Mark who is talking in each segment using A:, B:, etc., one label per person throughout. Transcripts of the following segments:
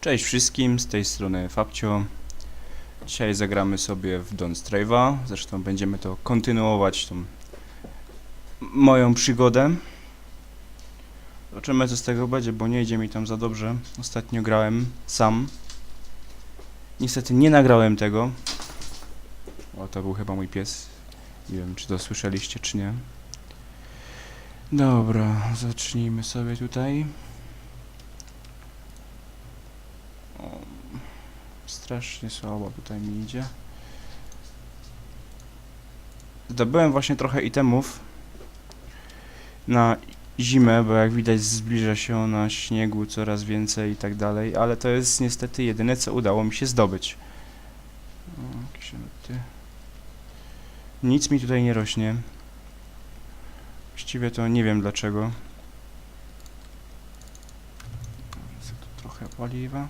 A: Cześć wszystkim, z tej strony Fabcio. Dzisiaj zagramy sobie w Don't Strave'a. Zresztą będziemy to kontynuować tą moją przygodę. Zobaczymy co z tego będzie, bo nie idzie mi tam za dobrze. Ostatnio grałem sam. Niestety nie nagrałem tego. O, to był chyba mój pies. Nie wiem, czy to słyszeliście, czy nie. Dobra, zacznijmy sobie tutaj. Strasznie słabo tutaj mi idzie. Zdobyłem właśnie trochę itemów na zimę, bo jak widać zbliża się na śniegu coraz więcej i tak dalej, ale to jest niestety jedyne co udało mi się zdobyć. Nic mi tutaj nie rośnie. Właściwie to nie wiem dlaczego. Trochę paliwa.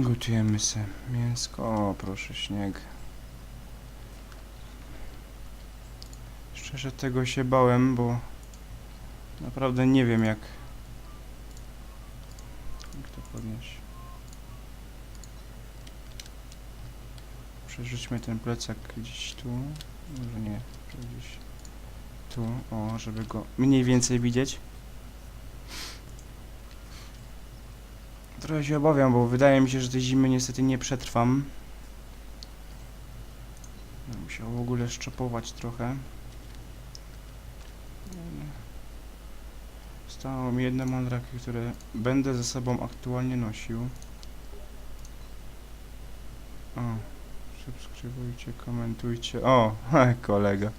A: Gotujemy se mięsko. O, proszę, śnieg. Szczerze tego się bałem, bo naprawdę nie wiem jak... Jak to podnieść? Przerzućmy ten plecak gdzieś tu. Może nie, gdzieś tu. O, żeby go mniej więcej widzieć. Trochę się obawiam, bo wydaje mi się, że tej zimy niestety nie przetrwam. Będę Musiał w ogóle szczepować trochę. Stało mi jedne mandraki, które będę ze sobą aktualnie nosił. O, subskrybujcie, komentujcie. O, kolega.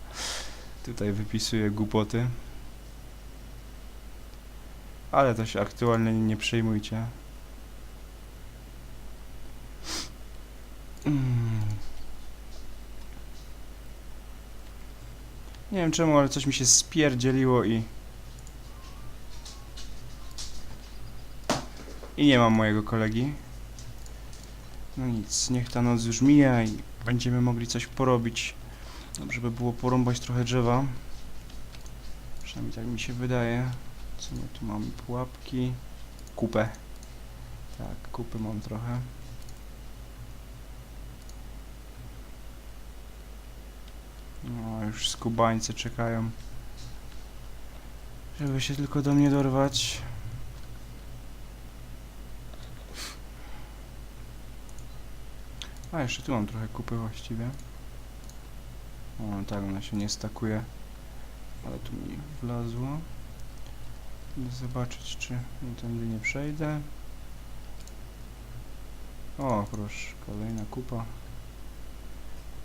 A: Tutaj wypisuje głupoty. Ale to się aktualnie nie przejmujcie. Nie wiem czemu, ale coś mi się spierdzieliło i... I nie mam mojego kolegi. No nic, niech ta noc już mija i będziemy mogli coś porobić. Dobrze by było porąbać trochę drzewa. Przynajmniej tak mi się wydaje. Co my tu mamy? Pułapki. Kupę. Tak, kupy mam trochę. No, już skubańcy czekają. Żeby się tylko do mnie dorwać. A, jeszcze tu mam trochę kupy właściwie. O, tak, ona się nie stakuje. Ale tu mi wlazło. Idę zobaczyć, czy tędy nie przejdę. O, proszę, kolejna kupa.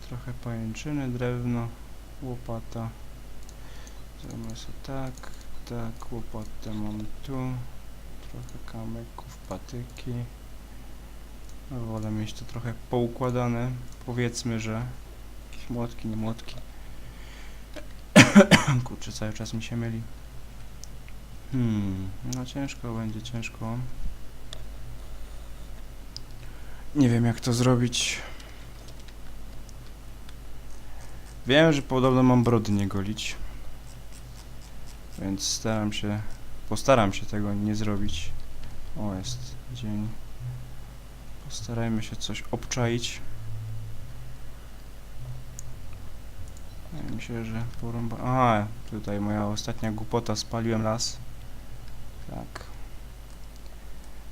A: Trochę pajęczyny, drewno, łopata. Zrobimy sobie tak, tak, łopatę mam tu. Trochę kamyków, patyki. No, wolę mieć to trochę poukładane. Powiedzmy, że jakieś młotki, nie młotki. Kurczę, cały czas mi się myli. Hmm, no ciężko będzie, ciężko. Nie wiem jak to zrobić. Wiem, że podobno mam brody nie golić. Więc staram się, postaram się tego nie zrobić. O, jest dzień. Postarajmy się coś obczaić. Wydaje mi się, że porąba... A, tutaj moja ostatnia głupota, spaliłem las. Tak.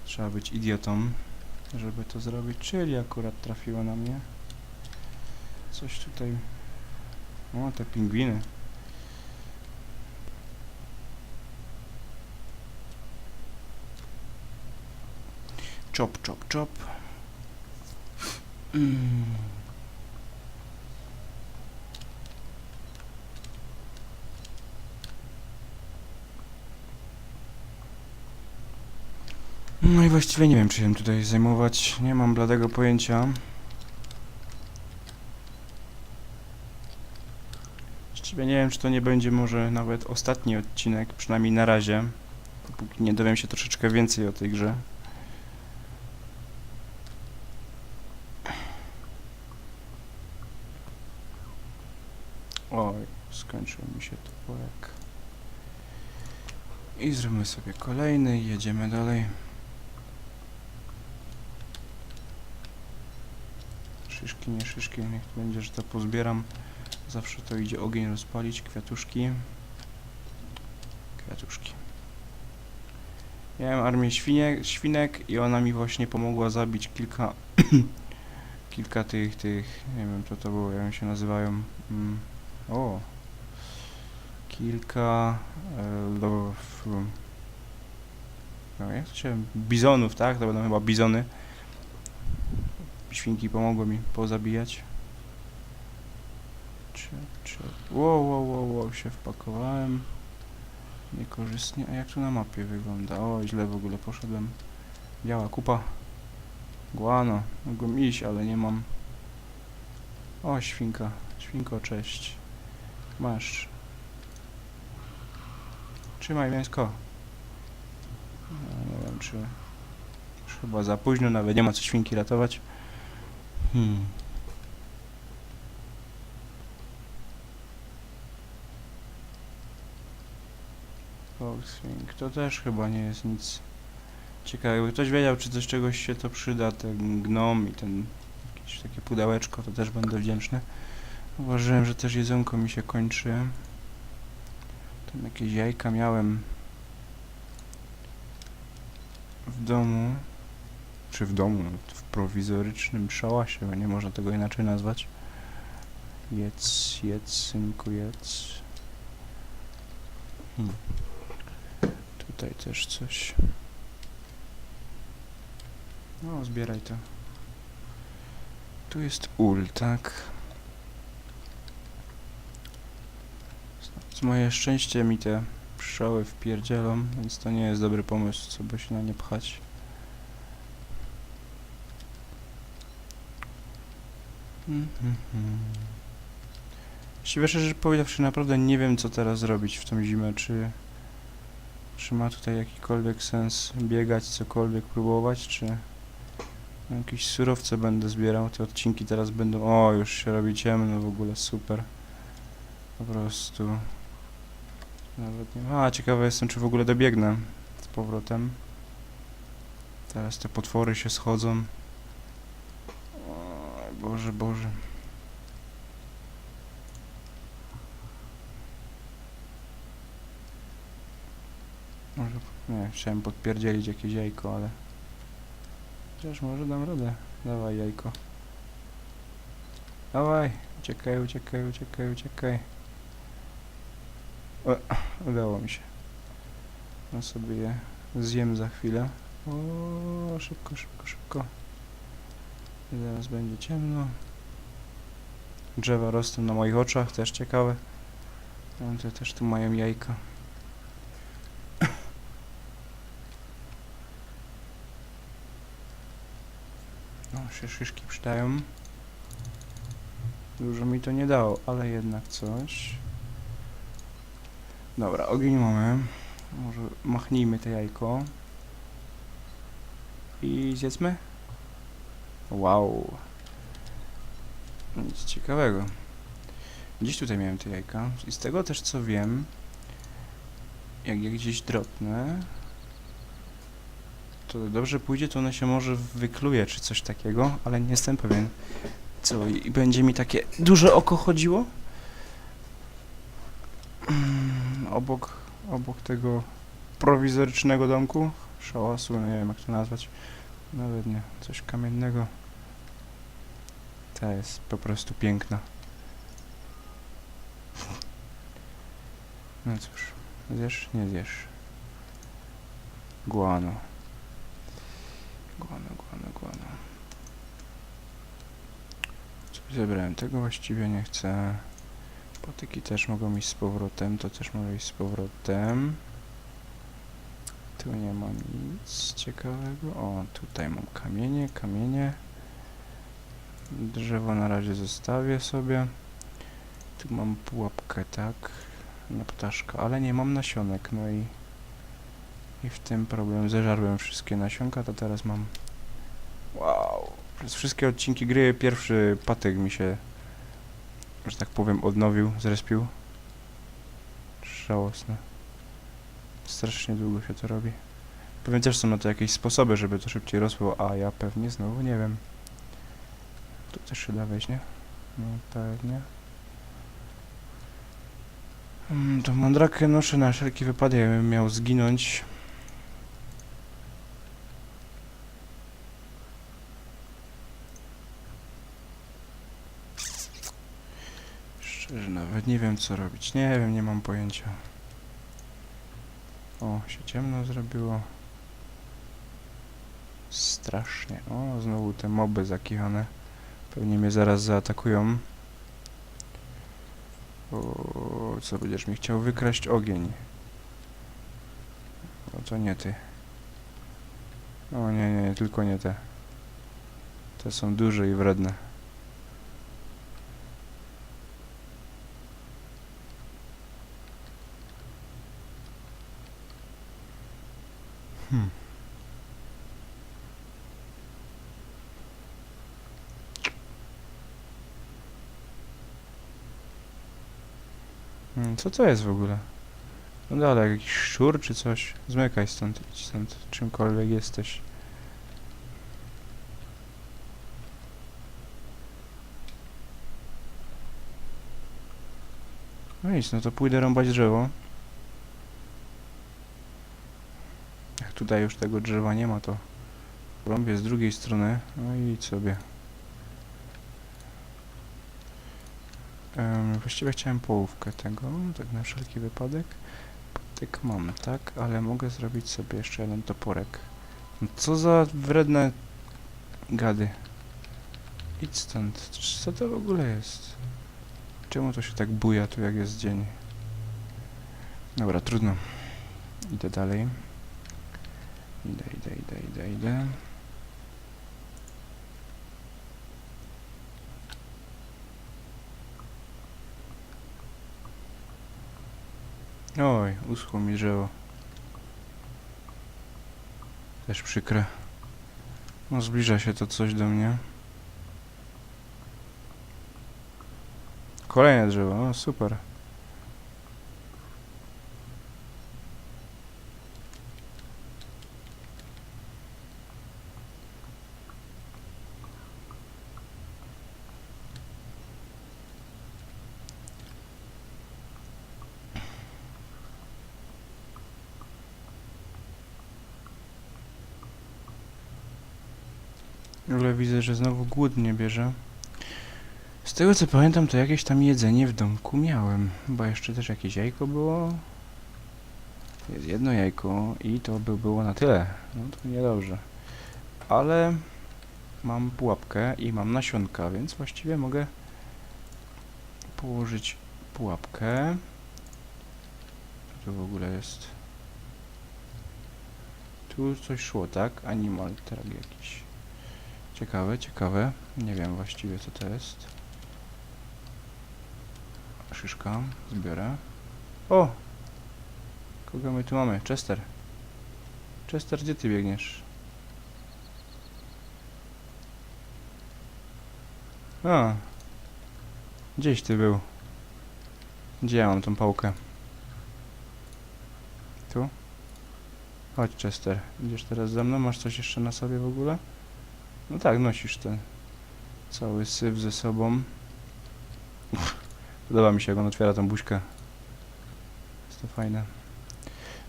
A: Trzeba być idiotą, żeby to zrobić, czyli akurat trafiło na mnie. Coś tutaj... O, te pingwiny. Chop, chop, chop. No i właściwie nie wiem, czy się tutaj zajmować. Nie mam bladego pojęcia. Właściwie nie wiem, czy to nie będzie może nawet ostatni odcinek, przynajmniej na razie. Póki nie dowiem się troszeczkę więcej o tej grze. Oj, skończył mi się toporek. I zróbmy sobie kolejny i jedziemy dalej. Szyszki, nie szyszki, niech będzie, że to pozbieram. Zawsze to idzie ogień rozpalić, kwiatuszki. Kwiatuszki. Miałem armię świniek, świnek i ona mi właśnie pomogła zabić kilka kilka tych, tych, nie wiem co to było, jak się nazywają. Mm. O! Kilka e, do, f, no jak to się, bizonów, tak? To będą chyba bizony. Świnki pomogły mi pozabijać. Czy, czy... Wow, wow, wow, wow, się wpakowałem. Niekorzystnie. A jak tu na mapie wygląda? O, źle w ogóle poszedłem. Biała kupa. Guano. Mogłem iść, ale nie mam. O, świnka. Świnko, cześć. Masz. Trzymaj mięsko. No, nie wiem, czy... Już chyba za późno, nawet nie ma co świnki ratować. Hmm. To też chyba nie jest nic ciekawego. Ktoś wiedział, czy coś czegoś się to przyda, ten gnom i ten jakieś takie pudełeczko, to też będę wdzięczny. Uważałem, że też jedzonko mi się kończy. Tam jakieś jajka miałem w domu. Czy w domu? W prowizorycznym szałasie, bo nie można tego inaczej nazwać. Jedz, jedz, synku, jedz. Hmm. Tutaj też coś. No, zbieraj to. Tu jest ul, tak? Z moje szczęście mi te pszczoły wpierdzielą, więc to nie jest dobry pomysł, co by się na nie pchać. Mhm. Właściwie szczerze powiedziawszy, naprawdę nie wiem co teraz zrobić w tą zimę, czy... Czy ma tutaj jakikolwiek sens biegać, cokolwiek próbować, czy... Jakieś surowce będę zbierał, te odcinki teraz będą... O, już się robi ciemno w ogóle, super. Po prostu... Nawet nie... A, ciekawy jestem, czy w ogóle dobiegnę z powrotem. Teraz te potwory się schodzą. Oj, Boże, Boże. Nie, chciałem podpierdzielić jakieś jajko, ale... Chociaż może dam radę. Dawaj jajko. Dawaj! Uciekaj, uciekaj, uciekaj, uciekaj. O, udało mi się. No sobie je zjem za chwilę. O, szybko, szybko, szybko. Zaraz będzie ciemno. Drzewa rosną na moich oczach, też ciekawe. No, te też tu mają jajka. Się szyszki przydają. Dużo mi to nie dało, ale jednak coś. Dobra, ogień mamy. Może machnijmy te jajko. I zjedzmy? Wow. Nic ciekawego. Gdzieś tutaj miałem te jajka. I z tego też co wiem, jak je gdzieś dropnę, to dobrze pójdzie, to one się może wykluje, czy coś takiego, ale nie jestem pewien. Co, i będzie mi takie duże oko chodziło? Mm, obok, obok tego prowizorycznego domku, szałasu, nie wiem jak to nazwać, nawet nie, coś kamiennego. Ta jest po prostu piękna. No cóż, zjesz? Nie zjesz. Guano. Guano, guano, guano. Coś zebrałem, tego właściwie nie chcę. Patyki też mogą iść z powrotem, to też może iść z powrotem. Tu nie ma nic ciekawego. O, tutaj mam kamienie, kamienie. Drzewo na razie zostawię sobie. Tu mam pułapkę, tak? Na ptaszka, ale nie mam nasionek, no i... I w tym problem. Zeżarłem wszystkie nasionka, to teraz mam... Wow! Przez wszystkie odcinki gry pierwszy patyk mi się, że tak powiem, odnowił, zrespił. Żałosne. Strasznie długo się to robi. Pewnie też są na to jakieś sposoby, żeby to szybciej rosło, a ja pewnie znowu nie wiem. Tu też się da wejść, nie? No pewnie. Mm, To mądrakę noszę na wszelki wypadek, jakbym miał zginąć. Szczerze nawet nie wiem co robić. Nie wiem, nie mam pojęcia. O, się ciemno zrobiło. Strasznie. O, znowu te moby zakichane. Pewnie mnie zaraz zaatakują. O, co będziesz mi chciał wykraść ogień? O, to nie ty. O nie, nie, tylko nie te. Te są duże i wredne. Co to jest w ogóle? No dalej, jakiś szczur czy coś? Zmykaj stąd, idź stąd, czymkolwiek jesteś. No nic, no to pójdę rąbać drzewo. Jak tutaj już tego drzewa nie ma, to rąbię z drugiej strony. No i idź sobie. Właściwie chciałem połówkę tego, tak na wszelki wypadek. Patyk mam, tak, ale mogę zrobić sobie jeszcze jeden toporek. No co za wredne gady. Idź stąd. Co to w ogóle jest? Czemu to się tak buja tu jak jest dzień? Dobra, trudno. Idę dalej. Idę, idę, idę, idę, idę. Oj, uschło mi drzewo. Też przykre. No zbliża się to coś do mnie. Kolejne drzewo, o super. Ale widzę, że znowu głód mnie bierze. Z tego co pamiętam, to jakieś tam jedzenie w domku miałem. Chyba jeszcze też jakieś jajko było. Jest jedno jajko i to by było na tyle. No to niedobrze. Ale mam pułapkę i mam nasionka, więc właściwie mogę położyć pułapkę. To w ogóle jest? Tu coś szło, tak? Animal tag jakiś. Ciekawe, ciekawe. Nie wiem właściwie co to jest. Szyszka, zbiorę. O! Kogo my tu mamy? Chester. Chester, gdzie ty biegniesz? A. Gdzieś ty był. Gdzie ja mam tą pałkę? Tu? Chodź Chester. Idziesz teraz za mną? Masz coś jeszcze na sobie w ogóle? No tak, nosisz ten cały syf ze sobą. Podoba mi się, jak on otwiera tą buźkę. Jest to fajne.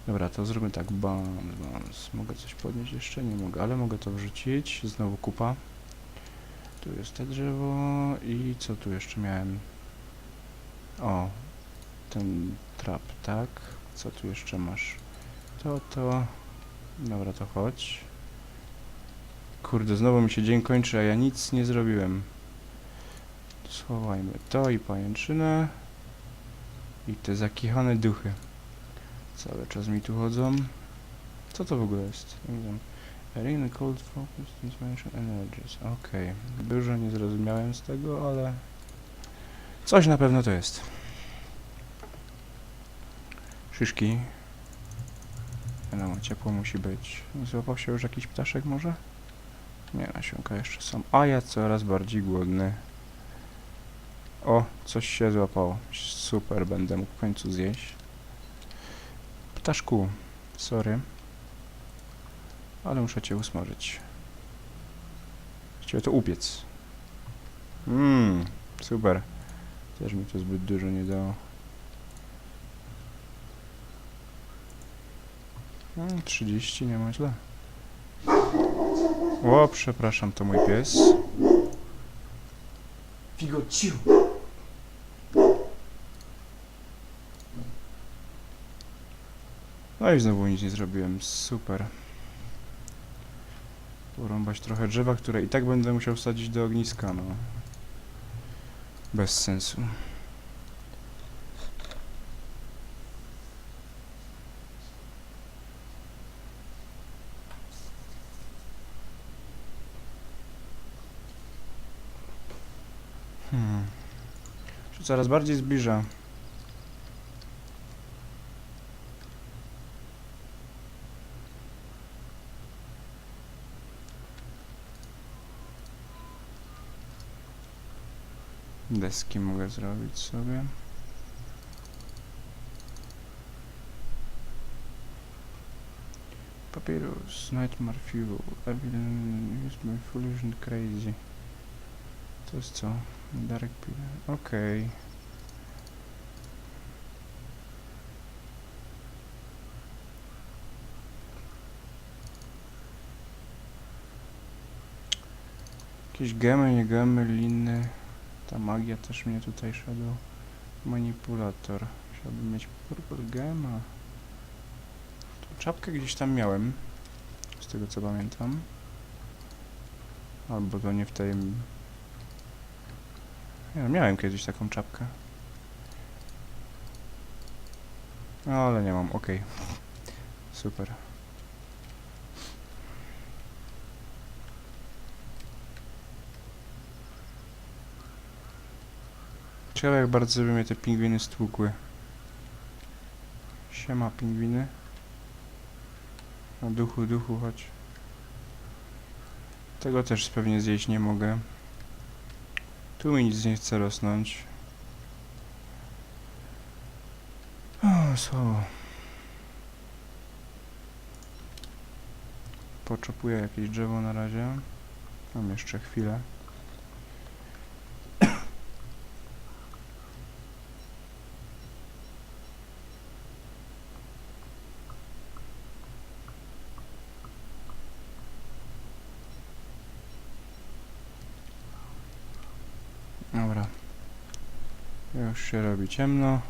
A: Dobra, to zróbmy tak. Bam, bams. Mogę coś podnieść jeszcze? Nie mogę, ale mogę to wrzucić. Znowu kupa. Tu jest te drzewo i co tu jeszcze miałem? O, ten trap, tak. Co tu jeszcze masz? To, to. Dobra, to chodź. Kurde, znowu mi się dzień kończy, a ja nic nie zrobiłem. Schowajmy to i pajęczynę. I te zakichane duchy. Cały czas mi tu chodzą. Co to w ogóle jest? Nie wiem. Arena Cold Focus Dimension Energies. Okej. Dużo nie zrozumiałem z tego, ale... Coś na pewno to jest. Szyszki. No, ciepło musi być. Złapał się już jakiś ptaszek może? Nie, nasionka jeszcze są. A ja coraz bardziej głodny. O, coś się złapało. Super, będę mógł w końcu zjeść. Ptaszku, Sorry. Ale muszę cię usmażyć. Chciałem to upiec. Mmm, super. Też mi to zbyt dużo nie dało. Mm, 30, nie ma źle. O, przepraszam, to mój pies.
B: Figo, ciu!
A: No i znowu nic nie zrobiłem. Super. Porąbać trochę drzewa, które i tak będę musiał wsadzić do ogniska, no. Bez sensu. Hmm. Się coraz bardziej zbliża. Deski mogę zrobić sobie. Papyrus, Nightmare Fuel, Evil, Use My Foolish and Crazy. To jest co? Dark Pillar, okej. Jakieś gemy, nie gemy, liny. Ta magia też mnie tutaj szedł. Manipulator. Chciałbym mieć purple gema. Tą czapkę gdzieś tam miałem. Z tego co pamiętam. Albo to nie w tej... No, miałem kiedyś taką czapkę. No ale nie mam, okej. Super. Ciekawe jak bardzo by mnie te pingwiny stłukły. Siema pingwiny. Na duchu, duchu, chodź. Tego też pewnie zjeść nie mogę. Tu mi nic nie chce rosnąć. O, słabo. Poczopuję jakieś drzewo na razie. Mam jeszcze chwilę. Dobra. Już się robi ciemno.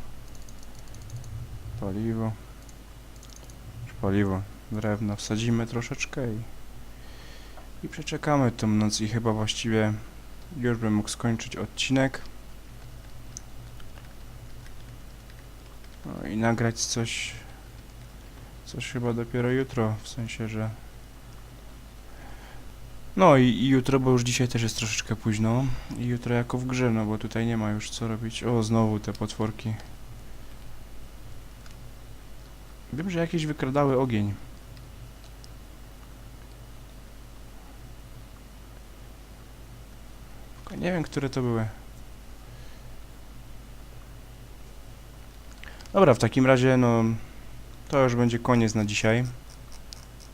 A: Paliwo. Paliwo. Drewno wsadzimy troszeczkę i... I przeczekamy tą noc i chyba właściwie już bym mógł skończyć odcinek. No i nagrać coś... Coś chyba dopiero jutro, w sensie, że... No i, i jutro, bo już dzisiaj też jest troszeczkę późno. I jutro jako w grze, no bo tutaj nie ma już co robić. O, znowu te potworki. Wiem, że jakieś wykradały ogień. Nie wiem, które to były. Dobra, w takim razie, no... To już będzie koniec na dzisiaj.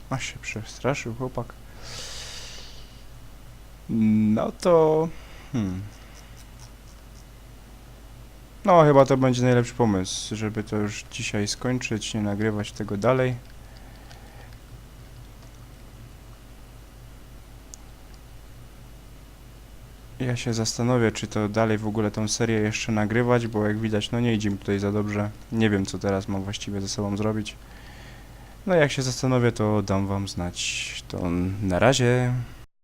A: A się przestraszył chłopak. No to... Hmm. No, chyba to będzie najlepszy pomysł, żeby to już dzisiaj skończyć, nie nagrywać tego dalej. Ja się zastanowię, czy to dalej w ogóle tą serię jeszcze nagrywać, bo jak widać, no nie idzie mi tutaj za dobrze. Nie wiem, co teraz mam właściwie ze sobą zrobić. No jak się zastanowię, to dam wam znać. To na razie.